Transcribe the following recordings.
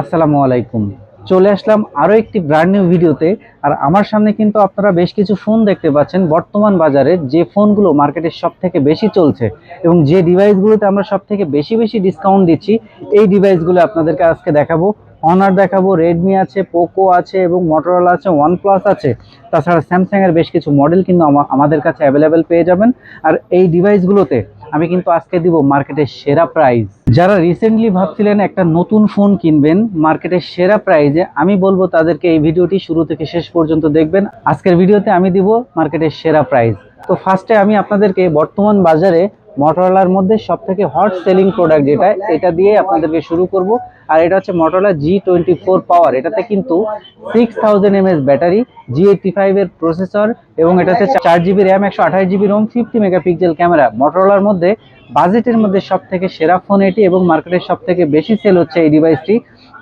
আসসালামু আলাইকুম। চলে আসলাম আরও একটি ব্র্যান্ড নিউ ভিডিওতে। আর আমার সামনে কিন্তু আপনারা বেশ কিছু ফোন দেখতে পাচ্ছেন। বর্তমান বাজারে যে ফোনগুলো মার্কেটের সব থেকে বেশি চলছে এবং যে ডিভাইসগুলোতে আমরা সব থেকে বেশি বেশি ডিসকাউন্ট দিচ্ছি, এই ডিভাইসগুলো আপনাদেরকে আজকে দেখাবো। অনার দেখাবো রেডমি আছে পোকো আছে এবং মোটরোলা আছে ওয়ানপ্লাস আছে। তাছাড়া স্যামসাংয়ের বেশ কিছু মডেল কিন্তু আমাদের কাছে অ্যাভেলেবেল পেয়ে যাবেন। আর এই ডিভাইসগুলোতে আমি কিন্তু আজকে দিব মার্কেটের সেরা প্রাইস যারা রিসেন্টলি ভাবছিলেন একটা নতুন ফোন কিনবেন মার্কেটের সেরা প্রাইজে আমি বলব তাদেরকে এই ভিডিওটি শুরু থেকে শেষ পর্যন্ত দেখবেন। আজকের ভিডিওতে আমি দিব মার্কেটের সেরা প্রাইস তো ফার্স্টে আমি আপনাদেরকে বর্তমান বাজারে মোটরোলার মধ্যে সব থেকে হট সেলিং প্রোডাক্ট যেটা, এটা দিয়ে আপনাদেরকে শুরু করব। আর এটা হচ্ছে Motorola G twenty four power এটাতে কিন্তু six thousand mAh battery G eighty ফাইভের প্রসেসর এবং এটাতে চার জিবি র্যাম একশো আঠাশ GB ROM fifty megapixel camera মোটরোলার মধ্যে বাজেটের মধ্যে সব থেকে সেরা ফোন এটি এবং মার্কেটের সব থেকে বেশি সেল হচ্ছে এই ডিভাইসটি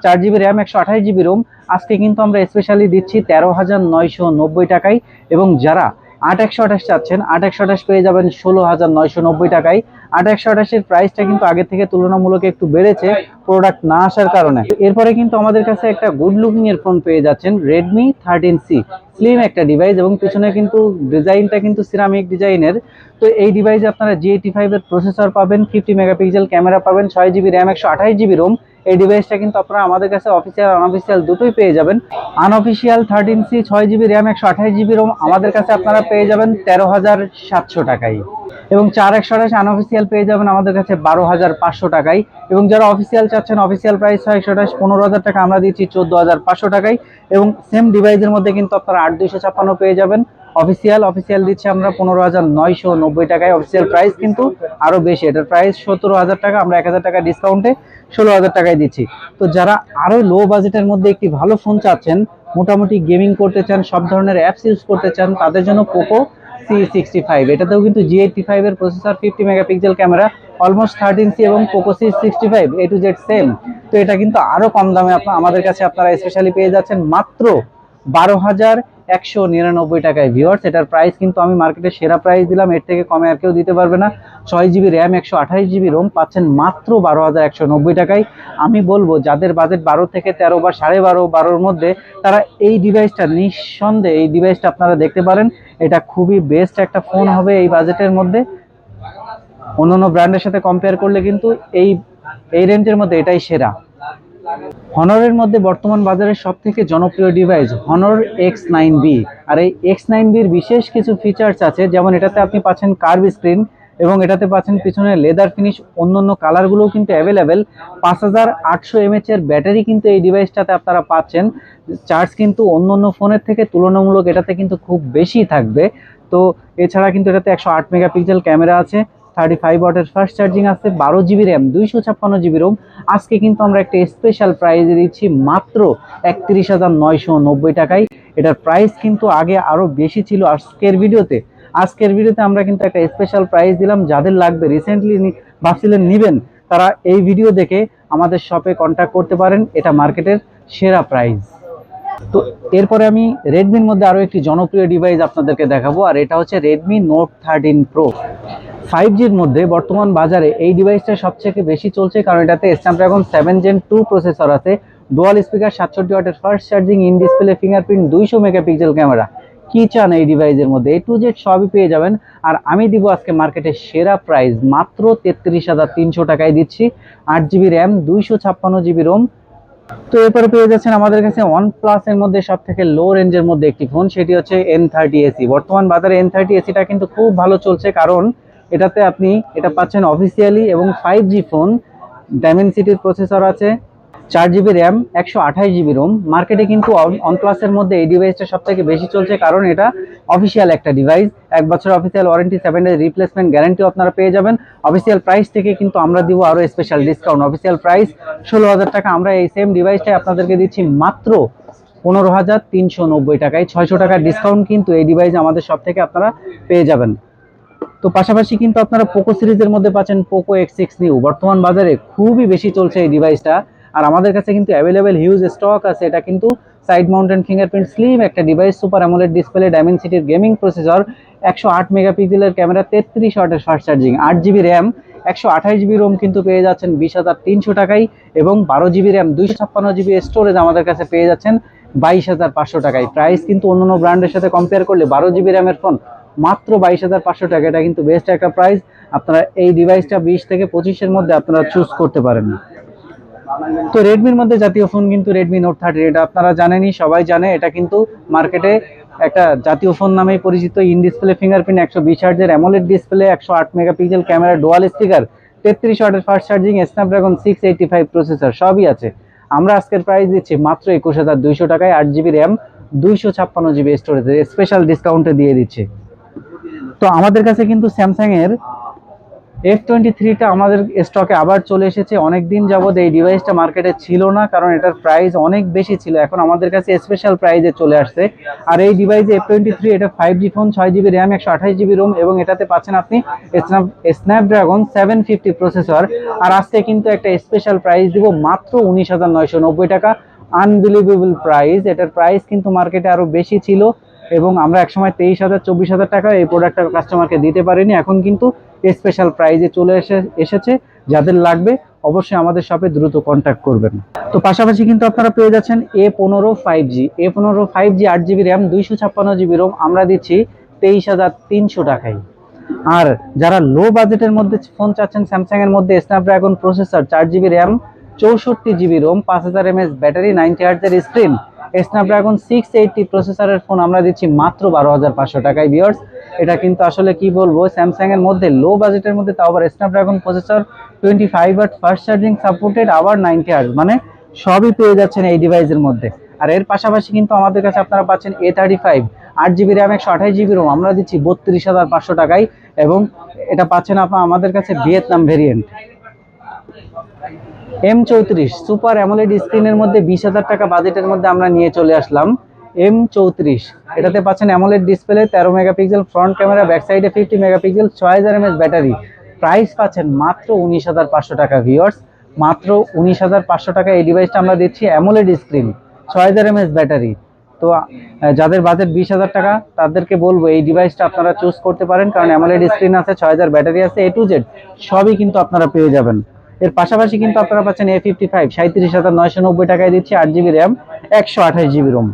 চার জিবি র্যাম একশো আঠাশ জিবি রোম আজকে কিন্তু আমরা স্পেশালি দিচ্ছি তেরো হাজার নয়শো নব্বই টাকায় এবং যারা আট একশো আঠাশ চাচ্ছেন। আট একশো আঠাশ পেয়ে যাবেন ষোলো হাজার নয়শো নব্বই টাকায়। আট একশো আঠাশের প্রাইসটা কিন্তু আগে থেকে তুলনামূলক একটু বেড়েছে প্রোডাক্ট না আসার কারণে। এরপরে কিন্তু আমাদের কাছে একটা গুড লুকিং এর ফোন পেয়ে যাচ্ছেন রেডমি থার্টিন সি স্লিম একটা ডিভাইস এবং পিছনে কিন্তু ডিজাইনটা কিন্তু সিরামিক ডিজাইনের তো এই ডিভাইসে আপনারা জি এইটি ফাইভের প্রসেসর পাবেন ফিফটি মেগাপিক্সেল ক্যামেরা পাবেন, ছয় জিবি র্যাম একশো আঠাশ জিবি রোম এই ডিভাইসটা কিন্তু আপনারা আমাদের কাছে অফিসিয়াল আনঅফিসিয়াল দুটোই পেয়ে যাবেন। আনঅফিসিয়াল থার্টিন সি ছয় জিবি র্যাম একশো আঠাশ জিবি রোম আমাদের কাছে আপনারা পেয়ে যাবেন তেরো হাজার সাতশো টাকায়। এবং চার একশো আঠাশ আনঅফিসিয়াল পেয়ে যাবেন আমাদের কাছে বারো হাজার পাঁচশো টাকায়। এবং যারা অফিসিয়াল চাচ্ছেন অফিসিয়াল প্রাইস ছয় একশো আঠাশ, পনেরো হাজার টাকা আমরা দিচ্ছি চোদ্দ হাজার পাঁচশো টাকায়। এবং সেম ডিভাইসের মধ্যে কিন্তু আপনারা আট দুইশো ছাপ্পান্ন পেয়ে যাবেন। অফিসিয়াল অফিসিয়াল দিচ্ছে আমরা পনেরো হাজার নয়শো নব্বই টাকায়। অফিসিয়াল প্রাইস কিন্তু আরও বেশি, এটার প্রাইস সতেরো হাজার টাকা, আমরা এক হাজার টাকা ডিসকাউন্টে ষোলো হাজার টাকায় দিচ্ছি। তো যারা আরও লো বাজেটের মধ্যে একটি ভালো ফোন চাচ্ছেন, মোটামুটি গেমিং করতে চান, সব ধরনের অ্যাপস ইউজ করতে চান, তাদের জন্য পোকো সি সিক্সটি ফাইভ এটাতেও কিন্তু জি এইটটি ফাইভের processor fifty megapixel camera almost thirteen C এবং Poco C sixty five A to Z same তো এটা কিন্তু আরও কম দামে আপনার আমাদের কাছে আপনারা স্পেশালি পেয়ে যাচ্ছেন মাত্র বারো হাজার একশো নিরানব্বই টাকায় ভিওয়ার্স এটার প্রাইস কিন্তু আমি মার্কেটে সেরা প্রাইস দিলাম, এর থেকে কমে আর কেউ দিতে পারবে না। ছয় জিবি র্যাম একশো আঠাশ জিবি রোম পাচ্ছেন মাত্র বারো হাজার একশো নব্বই টাকায়। আমি বলব, যাদের বাজেট বারো থেকে তেরো বা সাড়ে বারো, বারোর মধ্যে, তারা এই ডিভাইসটা নিঃসন্দেহে, এই ডিভাইসটা আপনারা দেখতে পারেন। এটা খুবই বেস্ট একটা ফোন হবে এই বাজেটের মধ্যে। অন্যান্য ব্র্যান্ডের সাথে কম্পেয়ার করলে কিন্তু এই এই রেঞ্জের মধ্যে এটাই সেরা। হনরের মধ্যে বর্তমান বাজারে সব থেকে জনপ্রিয় device Honor X nine B আর এই এক্স নাইন বির বিশেষ কিছু ফিচার্স আছে, যেমন এটাতে আপনি পাচ্ছেন কার্ভ স্ক্রিন এবং এটাতে পাচ্ছেন পিছনে লেদার ফিনিশ অন্য অন্য কালারগুলোও কিন্তু অ্যাভেলেবেল পাঁচ হাজার আটশো এমএচ এর ব্যাটারি কিন্তু এই ডিভাইসটাতে আপনারা পাচ্ছেন। চার্জ কিন্তু অন্য অন্য ফোনের থেকে তুলনামূলক এটাতে কিন্তু খুব বেশি থাকবে। তো এছাড়া কিন্তু এটাতে একশো আট মেগাপিক্সেল ক্যামেরা আছে। থার্টি ফাইভ ওয়াটের ফার্স্ট চার্জিং আছে, বারো জিবি র্যাম দুইশো ছাপ্পান্ন জিবি রোম আজকে কিন্তু আমরা একটা স্পেশাল প্রাইজে দিচ্ছি মাত্র একত্রিশ হাজার নয়শো নব্বই টাকায়। এটার প্রাইস কিন্তু আগে আরও বেশি ছিল আজকের ভিডিওতে। আজকের ভিডিওতে আমরা কিন্তু একটা স্পেশাল প্রাইস দিলাম, যাদের লাগবে রিসেন্টলি ভাবছিলেন নিবেন, তারা এই ভিডিও দেখে আমাদের শপে কন্ট্যাক্ট করতে পারেন। এটা মার্কেটের সেরা প্রাইস তো এরপরে আমি রেডমির মধ্যে আরও একটি জনপ্রিয় ডিভাইস আপনাদেরকে দেখাবো, আর এটা হচ্ছে Redmi Note thirteen Pro five জির মধ্যে বর্তমান বাজারে এই ডিভাইসটা সবথেকে বেশি চলছে, কারণ এটাতে Snapdragon seven Gen two processor আছে ডুয়াল স্পিকার সাতষট্টি ওয়াটের fast charging in display fingerprint দুইশো মেগাপিক্সেল ক্যামেরা কি চান এই ডিভাইসের মধ্যে? এ টু জেড সবই পেয়ে যাবেন, আর আমি দিব আজকে মার্কেটের সেরা প্রাইস মাত্র তেত্রিশ হাজার তিনশো টাকায় দিচ্ছি। আট জিবি র্যাম দুইশো ছাপ্পান্ন জিবি রোম তো এরপরে পেয়ে যাচ্ছেন আমাদের কাছে ওয়ান প্লাস এর মধ্যে সব থেকে লো রেঞ্জের মধ্যে একটি ফোন সেটি হচ্ছে এন থার্টি এসি বর্তমান বাজারে এন থার্টি এসিটা কিন্তু খুব ভালো চলছে, কারণ এটাতে আপনি এটা পাচ্ছেন অফিসিয়ালি এবং ফাইভ জি ফোন ডায়মেনসিটির প্রসেসর আছে চার জিবি র্যাম একশো আঠাশ জিবি রোম মার্কেটে কিন্তু ওয়ান প্লাসের মধ্যে এই ডিভাইসটা সব থেকে বেশি চলছে, কারণ এটা অফিসিয়াল একটা ডিভাইস এক বছর official warranty seven days replacement গ্যারান্টিও আপনারা পেয়ে যাবেন। অফিসিয়াল প্রাইস থেকে কিন্তু আমরা দিব আরও স্পেশাল ডিসকাউন্ট অফিসিয়াল প্রাইস ষোলো হাজার টাকা। আমরা এই সেম ডিভাইসটাই আপনাদেরকে দিচ্ছি মাত্র পনেরো হাজার তিনশো নব্বই টাকায় ছয়শো টাকার ডিসকাউন্ট কিন্তু এই ডিভাইস আমাদের সব থেকে আপনারা পেয়ে যাবেন। তো পাশাপাশি কিন্তু আপনারা পোকো সিরিজের মধ্যে পাচ্ছেন পোকো এক্স সিক্স নিউ বর্তমান বাজারে খুবই বেশি চলছে এই ডিভাইসটা আর আমাদের কাছে কিন্তু অ্যাভেলেবেল হিউজ স্টক আছে। এটা কিন্তু সাইড মাউন্টেন ফিঙ্গারপ্রিন্ট স্লিম, একটা ডিভাইস সুপার অ্যামোলেড ডিসপ্লে ডায়মেনসিটির গেমিং প্রসেসর একশো আট মেগাপিক্সেলের ক্যামেরা, তেত্রিশ ওয়াটের ফাস্ট চার্জিং আট জিবি র্যাম, একশো আঠাশ জিবি রোম কিন্তু পেয়ে যাচ্ছেন বিশ হাজার তিনশো টাকায় এবং বারো জিবি র্যাম, দুইশো ছাপ্পান্ন জিবি স্টোরেজ আমাদের কাছে পেয়ে যাচ্ছেন বাইশ হাজার পাঁচশো টাকায়। প্রাইস কিন্তু অন্যান্য ব্র্যান্ডের সাথে কম্পেয়ার করলে বারো জিবি র্যামের ফোন মাত্র বাইশ হাজার পাঁচশো টাকা এটা কিন্তু বেস্ট একটা প্রাইস আপনারা এই ডিভাইসটা বিশ থেকে পঁচিশের মধ্যে আপনারা চুজ করতে পারেন। তো রেডমির মধ্যে জাতীয় ফোন কিন্তু রেডমি নোট থার্টি এটা আপনারা জানেনই, সবাই জানে, এটা কিন্তু মার্কেটে একটা জাতীয় ফোন নামেই পরিচিত। ইন ডিসপ্লে ফিঙ্গারপ্রিন্ট একশো বিশ হার্জের অ্যামোলেড ডিসপ্লে একশো আট মেগাপিক্সেল ক্যামেরা ডুয়াল স্পিকার তেত্রিশ ওয়াটের fast charging Snapdragon six eighty five processor সবই আছে। আমরা আজকের প্রাইস দিচ্ছি মাত্র একুশ হাজার দুইশো টাকায়, আট জিবি র্যাম দুইশো ছাপ্পান্ন জিবি স্টোরেজ স্পেশাল ডিসকাউন্টে দিয়ে দিচ্ছে। তো আমাদের কাছে কিন্তু স্যামসাং এর এফ টোয়েন্টি থ্রিটা আমাদের স্টকে আবার চলে এসেছে। অনেক দিন যাবৎ এই ডিভাইসটা মার্কেটে ছিল না, কারণ এটার প্রাইস অনেক বেশি ছিল। এখন আমাদের কাছে স্পেশাল প্রাইজে চলে আসছে। আর এই ডিভাইসে এফ টোয়েন্টি থ্রি এটা ফাইভ জি ফোন ছয় জিবি র্যাম একশো আঠাশ জিবি রোম এবং এটাতে পাচ্ছেন আপনি স্ন্যাপড্রাগন সেভেন ফিফটি প্রসেসর আর আজকে কিন্তু একটা স্পেশাল প্রাইস দিব মাত্র উনিশ হাজার নয়শো নব্বই টাকা। আনবিলিভেবল প্রাইস এটার প্রাইস কিন্তু মার্কেটে আরও বেশি ছিল। এবং আমরা একসময় তেইশ হাজার, চব্বিশ হাজার টাকা এই প্রোডাক্টটা কাস্টমারকে দিতে পারিনি। এখন কিন্তু স্পেশাল প্রাইজে চলে এসে, এসেছে। যাদের লাগবে, অবশ্যই আমাদের শপে দ্রুত কন্ট্যাক্ট করবেন। তো পাশাপাশি কিন্তু আপনারা পেয়ে যাচ্ছেন এ পনেরো ফাইভ জি এ পনেরো ফাইভ জি আট জিবি র্যাম দুইশো ছাপ্পান্ন জিবি রোম আমরা দিচ্ছি তেইশ হাজার তিনশো টাকায়। আর যারা লো বাজেটের মধ্যে ফোন চাচ্ছেন স্যামসাং এর মধ্যে স্ন্যাপড্রাগন প্রসেসর চার জিবি র্যাম চৌষট্টি জিবি রোম পাঁচ হাজার এমএস ব্যাটারি নাইনটি হার্জের স্ক্রিন স্ন্যাপড্রাগন সিক্স এইটটি প্রসেসরের ফোন আমরা দিচ্ছি মাত্র বারো হাজার পাঁচশো টাকায় বিয়ার্স এটা কিন্তু আসলে কি বলব স্যামসাং এর মধ্যে লো বাজেটের মধ্যে তাও আবার Snapdragon processor twenty five watt fast charging supported আবার নাইনটি হার্জ মানে সবই পেয়ে যাচ্ছেন এই ডিভাইসের মধ্যে। আর এর পাশাপাশি কিন্তু আমাদের কাছে আপনারা পাচ্ছেন এ থার্টি ফাইভ আট জিবি র্যাম একশো আঠাশ জিবি রোম আমরা দিচ্ছি বত্রিশ হাজার পাঁচশো টাকায়, এবং এটা পাচ্ছেন আপনার আমাদের কাছে ভিয়েতনাম ভেরিয়েন্ট এম চৌত্রিশ সুপার অ্যামোলেড স্ক্রিনের মধ্যে বিশ হাজার টাকা বাজেটের মধ্যে আমরা নিয়ে চলে আসলাম এম চৌত্রিশ। এটাতে পাচ্ছেন অ্যামোলেড ডিসপ্লে তেরো মেগাপিক্সেল ফ্রন্ট ক্যামেরা ব্যাক সাইডে ফিফটি মেগাপিক্সেল ছয় হাজার এমএস ব্যাটারি প্রাইস পাচ্ছেন মাত্র উনিশ হাজার পাঁচশো টাকা ভিওর্স মাত্র উনিশ হাজার পাঁচশো টাকা এই ডিভাইসটা আমরা দিচ্ছি অ্যামোলেড স্ক্রিন ছয় হাজার এমএস ব্যাটারি তো যাদের বাজেট বিশ হাজার টাকা, তাদেরকে বলব এই ডিভাইসটা আপনারা চুজ করতে পারেন, কারণ অ্যামোলেড স্ক্রিন আছে, ছয় হাজার ব্যাটারি আছে এ টু জেড সবই কিন্তু আপনারা পেয়ে যাবেন। এর পাশাপাশি কিন্তু আপনারা পাচ্ছেন এ ফিফটি ফাইভ সাঁত্রিশ হাজার নয়শো নব্বই টাকায় দিচ্ছি আট জিবি র্যাম, একশো আঠাশ জিবি রোম।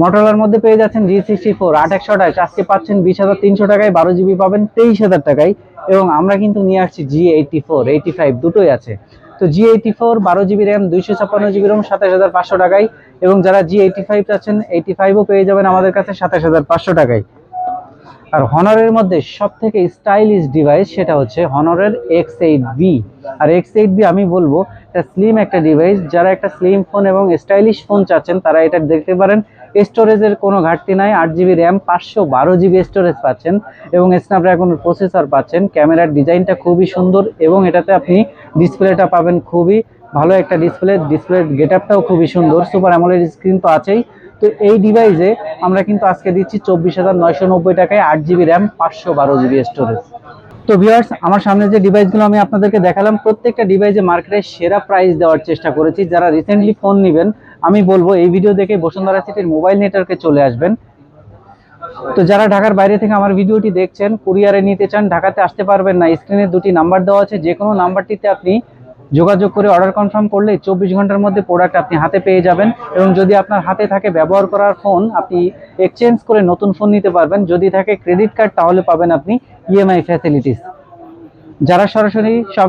মোটরলার মধ্যে পেয়ে যাচ্ছেন জি সিক্সটি ফোর আট একশো আঠাশ, আজকে পাচ্ছেন বিশ হাজার তিনশো টাকায়, বারো জিবি পাবেন তেইশ হাজার টাকায়, এবং আমরা কিন্তু নিয়ে আসছি G eighty four eighty five দুটোই আছে। তো জি এইটটি ফোর বারো জিবি র্যাম, দুইশো ছাপ্পান্ন জিবি রোম, সাতাশ হাজার পাঁচশো টাকায়, এবং যারা জি এইটটি ফাইভ চাচ্ছেন এইটি ফাইভও পেয়ে যাবেন আমাদের কাছে সাতাশ হাজার পাঁচশো টাকায়। আর হনরের মধ্যে সব থেকে স্টাইলিশ ডিভাইস সেটা হচ্ছে হনরের এক্স এইট বি আর এক্স এইট বি আমি বলব, এটা স্লিম একটা ডিভাইস যারা একটা স্লিম ফোন এবং স্টাইলিশ ফোন চাচ্ছেন, তারা এটা দেখতে পারেন। স্টোরেজের কোনো ঘাটতি নাই, আট জিবি র্যাম পাঁচশো বারো জিবি স্টোরেজ পাচ্ছেন এবং স্ন্যাপড্রাগন প্রসেসর পাচ্ছেন। ক্যামেরার ডিজাইনটা খুবই সুন্দর এবং এটাতে আপনি ডিসপ্লেটা পাবেন খুবই ভালো একটা ডিসপ্লে ডিসপ্লের গেট আপটাও খুবই সুন্দর। সুপার অ্যামোলেড স্ক্রিন তো আছেই। তো এই ডিভাইসে আমরা কিন্তু আজকে দিচ্ছি চব্বিশ হাজার নয়শো নব্বই টাকায় আট জিবি র্যাম পাঁচশো বারো জিবি স্টোরেজ তো ভিউয়ার্স আমার সামনে যে ডিভাইসগুলো আমি আপনাদেরকে দেখালাম, প্রত্যেকটা ডিভাইসে মার্কেটে সেরা প্রাইস দেওয়ার চেষ্টা করেছি। যারা রিসেন্টলি ফোন নেবেন, আমি বলব এই ভিডিও দেখে বসুন্ধরা সিটির মোবাইল নেটওয়ার্কে চলে আসবেন। তো যারা ঢাকার বাইরে থেকে আমার ভিডিওটি দেখছেন কুরিয়ারে নিতে চান, ঢাকাতে আসতে পারবেন না। স্ক্রিনে দুটি নাম্বার দেওয়া আছে। যে কোনো নাম্বারটিতে আপনি যোগাযোগ করে অর্ডার কনফার্ম করলে চব্বিশ ঘণ্টার মধ্যে প্রোডাক্ট আপনি হাতে পেয়ে যাবেন এবং যদি আপনার হাতে থাকে ব্যবহার করার ফোন আপনি এক্সচেঞ্জ করে নতুন ফোন নিতে পারবেন। যদি থাকে ক্রেডিট কার্ড তাহলে পাবেন আপনি ইএমআই ফ্যাসিলিটিস যারা সরাসরি সব,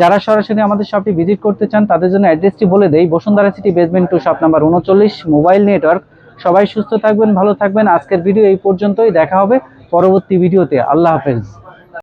যারা সরাসরি আমাদের শপটি ভিজিট করতে চান, তাদের জন্য অ্যাড্রেসটি বলে দেই। Bashundhara City basement two shop number উনচল্লিশ মোবাইল নেটওয়ার্ক সবাই সুস্থ থাকবেন, ভালো থাকবেন। আজকের ভিডিও এই পর্যন্তই। দেখা হবে পরবর্তী ভিডিওতে আল্লাহ হাফেজ।